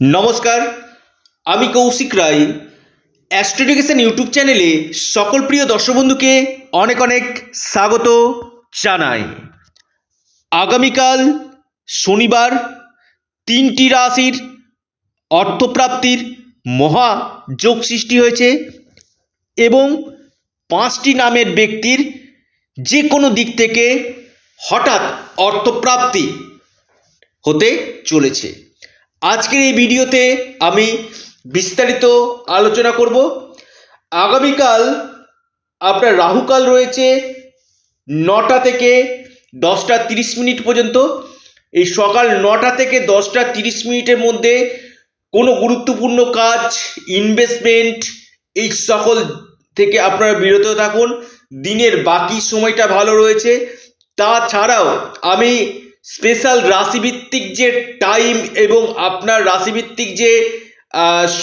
নমস্কার, আমি কৌশিক রায়। অ্যাস্ট্রোডিকেশন ইউটিউব চ্যানেলে সকল প্রিয় দর্শক বন্ধুকে অনেক অনেক স্বাগত জানাই। আগামীকাল শনিবার, তিনটি রাশির অর্থপ্রাপ্তির মহা যোগ সৃষ্টি হয়েছে এবং পাঁচটি নামের ব্যক্তির যে কোনো দিক থেকে হঠাৎ অর্থপ্রাপ্তি হতে চলেছে। আজকের এই ভিডিওতে আমি বিস্তারিত আলোচনা করব। আগামীকাল আপনার রাহুকাল রয়েছে নটা থেকে দশটা তিরিশ মিনিট পর্যন্ত। এই সকাল নটা থেকে দশটা তিরিশ মিনিটের মধ্যে কোনো গুরুত্বপূর্ণ কাজ ইনভেস্টমেন্ট এই সকল থেকে আপনারা বিরত থাকুন। দিনের বাকি সময়টা ভালো রয়েছে। তাছাড়াও আমি স্পেশাল রাশিভিত্তিক যে টাইম এবং আপনার রাশিভিত্তিক যে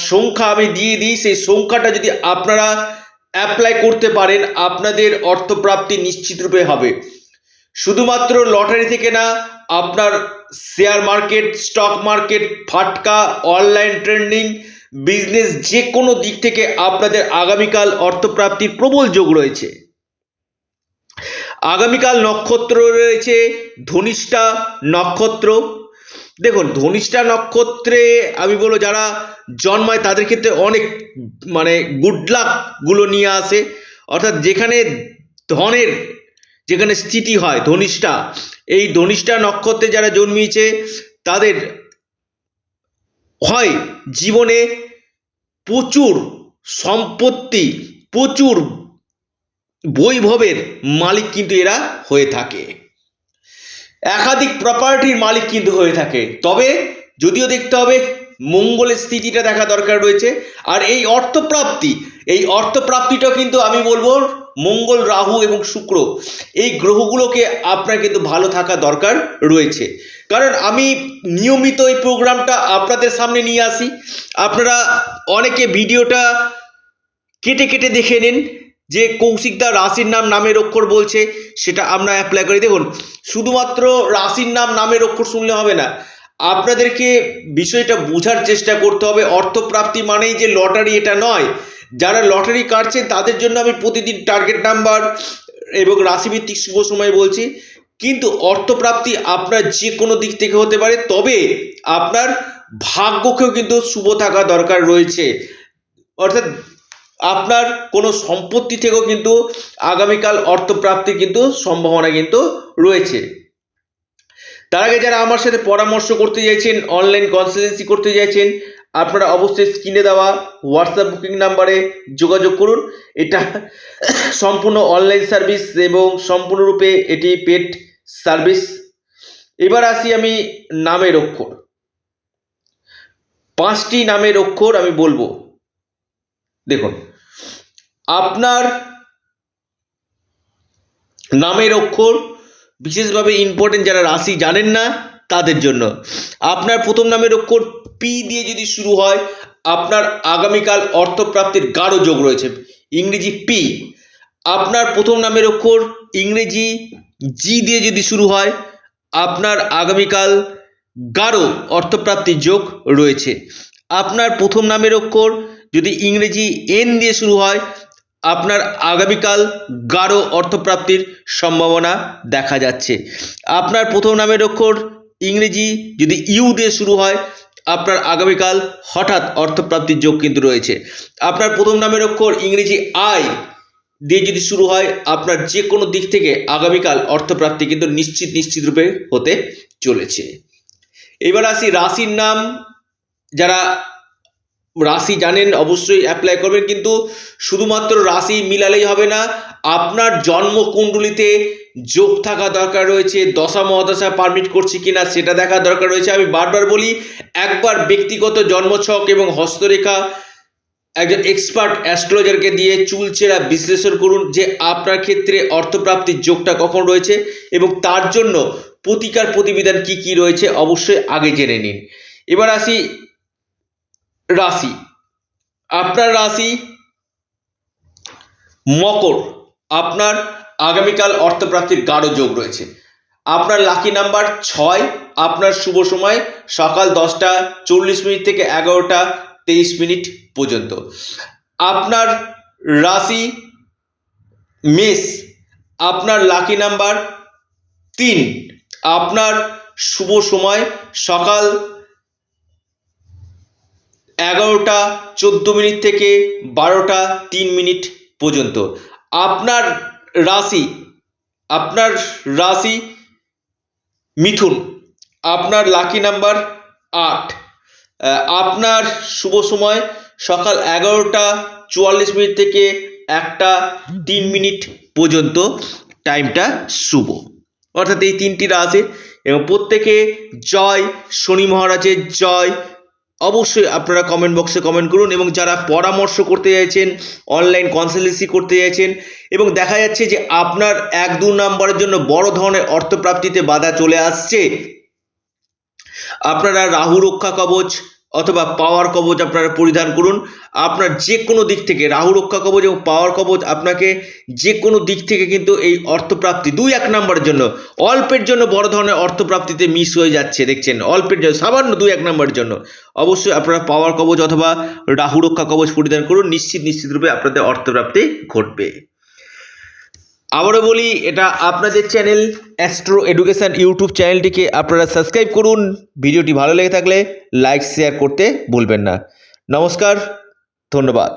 সংখ্যা আমি দিয়ে দিই, সেই সংখ্যাটা যদি আপনারা অ্যাপ্লাই করতে পারেন, আপনাদের অর্থপ্রাপ্তি নিশ্চিতরূপে হবে। শুধুমাত্র লটারি থেকে না, আপনার শেয়ার মার্কেট স্টক মার্কেট ফাটকা অনলাইন ট্রেন্ডিং বিজনেস যে কোনো দিক থেকে আপনাদের আগামীকাল অর্থপ্রাপ্তির প্রবল যোগ রয়েছে। আগামীকাল নক্ষত্র রয়েছে, ধনিষ্ঠা নক্ষত্র। দেখুন, ধনিষ্ঠা নক্ষত্রে আমি বলব যারা জন্মায় তাদের ক্ষেত্রে অনেক মানে গুড লাকগুলো নিয়ে আসে। অর্থাৎ যেখানে ধনের, যেখানে স্থিতি হয় ধনিষ্ঠা, এই ধনিষ্ঠা নক্ষত্রে যারা জন্মিয়েছে, তাদের হয় জীবনে প্রচুর সম্পত্তি, প্রচুর বৈভবের মালিক কিন্তু এরা হয়ে থাকে। একাধিক প্রপার্টির মালিক কিন্তু হয়ে থাকে। তবে যদিও দেখতে হবে, মঙ্গলের স্থিতিটা দেখা দরকার রয়েছে। আর এই অর্থপ্রাপ্তি, এই অর্থপ্রাপ্তিটা কিন্তু আমি বলব মঙ্গল, রাহু এবং শুক্র, এই গ্রহগুলোকে আপনার কিন্তু ভালো থাকা দরকার রয়েছে। কারণ আমি নিয়মিত এই প্রোগ্রামটা আপনাদের সামনে নিয়ে আসি। আপনারা অনেকে ভিডিওটা কেটে কেটে দেখে নিন। যে কৌশিকদা রাশির নাম নামের অক্ষর বলছে, সেটা আমরা অ্যাপ্লাই করি। দেখুন, শুধুমাত্র রাশির নাম নামের অক্ষর শুনলে হবে না। আপনাদেরকে বিষয়টা বোঝার চেষ্টা করতে হবে। অর্থপ্রাপ্তি মানেই যে লটারি, এটা নয়। যারা লটারি কাটছেন, তাদের জন্য আমি প্রতিদিন টার্গেট নাম্বার এবং রাশিভিত্তিক শুভ সময় বলছি। কিন্তু অর্থপ্রাপ্তি আপনার যে কোনো দিক থেকে হতে পারে, তবে আপনার ভাগ্যকেও কিন্তু শুভ থাকা দরকার রয়েছে। অর্থাৎ আপনার কোনো সম্পত্তি থেকেও কিন্তু আগামীকাল অর্থপ্রাপ্তির কিন্তু সম্ভাবনা কিন্তু রয়েছে। তার আগে যারা আমার সাথে পরামর্শ করতে চাইছেন অনলাইন কনসালটেন্সি করতে চাইছেন, আপনারা অবশ্যই স্ক্রিনে দেওয়া হোয়াটসঅ্যাপ বুকিং নাম্বারে যোগাযোগ করুন। এটা সম্পূর্ণ অনলাইন সার্ভিস এবং সম্পূর্ণরূপে এটি পেড সার্ভিস এবার আসি আমি নামের অক্ষর। পাঁচটি নামের অক্ষর আমি বলব। দেখুন, আপনার নামের অক্ষর বিশেষভাবে ইম্পর্টেন্ট যারা রাশি জানেন না, তাদের জন্য। আপনার প্রথম নামের অক্ষর পি দিয়ে যদি শুরু হয়, আপনার আগামীকাল অর্থপ্রাপ্তির গাঢ় যোগ রয়েছে। ইংরেজি পি আপনার প্রথম নামের অক্ষর ইংরেজি জি দিয়ে যদি শুরু হয়, আপনার আগামীকাল গাঢ় অর্থপ্রাপ্তির যোগ রয়েছে। আপনার প্রথম নামের অক্ষর যদি ইংরেজি এন দিয়ে শুরু হয়, আপনার আগামীকাল গাঢ় অর্থপ্রাপ্তির সম্ভাবনা দেখা যাচ্ছে। আপনার প্রথম নামের অক্ষর ইংরেজি, যদি ইউ দিয়ে শুরু হয়, আপনার আগামীকাল হঠাৎ অর্থপ্রাপ্তির যোগ কিন্তু রয়েছে। আপনার প্রথম নামের অক্ষর ইংরেজি আই দিয়ে যদি শুরু হয়, আপনার যে কোনো দিক থেকে আগামীকাল অর্থপ্রাপ্তি কিন্তু নিশ্চিত নিশ্চিত রূপে হতে চলেছে। এবার আসি রাশির নাম, যারা রাশি জানেন, অবশ্যই অ্যাপ্লাই করবেন, কিন্তু শুধুমাত্র রাশি মিলালেই হবে না, আপনার জন্মকুণ্ডলিতে যোগ থাকা দরকার রয়েছে, দশা মহাদশা পারমিট করছে কিনা সেটা দেখা দরকার রয়েছে। আমি বারবার বলি, একবার ব্যক্তিগত জন্মছক এবং হস্তরেখা একজন এক্সপার্ট অ্যাস্ট্রোলজারকে দিয়ে চুলচেরা বিশ্লেষণ করুন যে আপনার ক্ষেত্রে অর্থপ্রাপ্তির যোগটা কখন রয়েছে এবং তার জন্য প্রতিকার প্রতিবিধান কি কি রয়েছে অবশ্যই আগে জেনে নিন। এবার আসি রাশি। আপনার রাশি মকর। আপনার আগামীকাল অর্থপ্রাপ্তির গাঢ় যোগ রয়েছে। আপনার লাকি নাম্বার ছয়। আপনার শুভ সময় সকাল দশটা চল্লিশ মিনিট থেকে এগারোটা তেইশ মিনিট পর্যন্ত। আপনার রাশি মেষ। আপনার লাকি নাম্বার তিন। আপনার শুভ সময় সকাল এগারোটা চোদ্দ মিনিট থেকে বারোটা তিন মিনিট পর্যন্ত। আপনার রাশি আপনার রাশি মিথুন, আপনার লাকি নাম্বার আট। আপনার শুভ সময় সকাল এগারোটা চুয়াল্লিশ মিনিট থেকে একটা তিন মিনিট পর্যন্ত। টাইমটা শুভ। অর্থাৎ এই তিনটি রাশি এবং প্রত্যেকে জয়, শনি মহারাজের জয় অবশ্যই আপনারা কমেন্ট বক্সে কমেন্ট করুন এবং যারা পরামর্শ করতে চাইছেন অনলাইন কনসালটেন্সি করতে চাইছেন এবং দেখা যাচ্ছে যে আপনার এক দু নম্বরের জন্য বড় ধরনের অর্থপ্রাপ্তিতে বাধা চলে আসছে, আপনারা রাহু রক্ষা কবচ অথবা পাওয়ার কবচ আপনারা পরিধান করুন। আপনার যে কোনো দিক থেকে রাহু রক্ষা কবচ এবং পাওয়ার কবচ আপনাকে যে কোনো দিক থেকে কিন্তু এই অর্থপ্রাপ্তি দুই এক নম্বরের জন্য, অল্পের জন্য বড় ধরনের অর্থপ্রাপ্তিতে মিস হয়ে যাচ্ছে, দেখছেন? অল্পের জন্য, সামান্য দুই এক নম্বরের জন্য। অবশ্যই আপনারা পাওয়ার কবচ অথবা রাহু রক্ষা কবচ পরিধান করুন, নিশ্চিত নিশ্চিত রূপে আপনাদের অর্থপ্রাপ্তি ঘটবে। আবারও বলি, এটা আপনাদের চ্যানেল অ্যাস্ট্রো এডুকেশান ইউটিউব চ্যানেলটিকে আপনারা সাবস্ক্রাইব করুন। ভিডিওটি ভালো লেগে থাকলে লাইক শেয়ার করতে ভুলবেন না। নমস্কার, ধন্যবাদ।